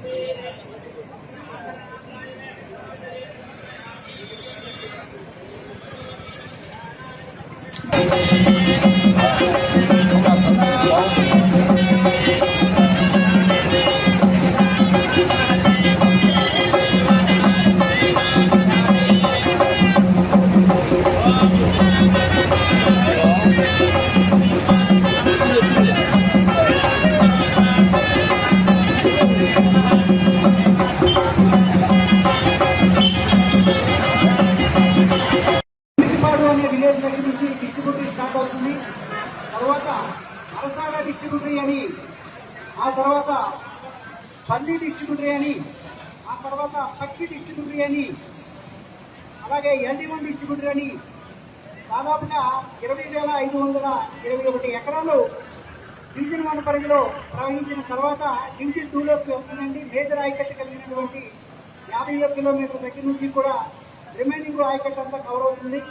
Thank you. అనే village దగ్గర నుంచి డిస్ట్రిబ్యూటరీ స్టార్ట్ అవుతుంది. తర్వాత అరసాడ డిస్ట్రిబ్యూటరీ అని ఆ తర్వాత పల్లి డిస్ట్రిబ్యూటరీ అని ఆ తర్వాత పక్కి డిస్ట్రిబ్యూటరీ అని అలాగే ఎల్డి వన్ డిస్ట్రిబ్యూటరీ అని దాదాపుగా ఇరవై వేల ఐదు వందల ఇరవై ఒకటి ఎకరాలు డివిజన్ వన్ పరిధిలో ప్రవహించిన తర్వాత డివిజన్ టూలోకి వస్తుందండి. మేజర్ ఆయకట్టు కలిగినటువంటి యాభై కిలోమీటర్ దగ్గర నుంచి కూడా రిమైనింగ్ ఆయకట్టు అంతా కవర్ అవుతుంది.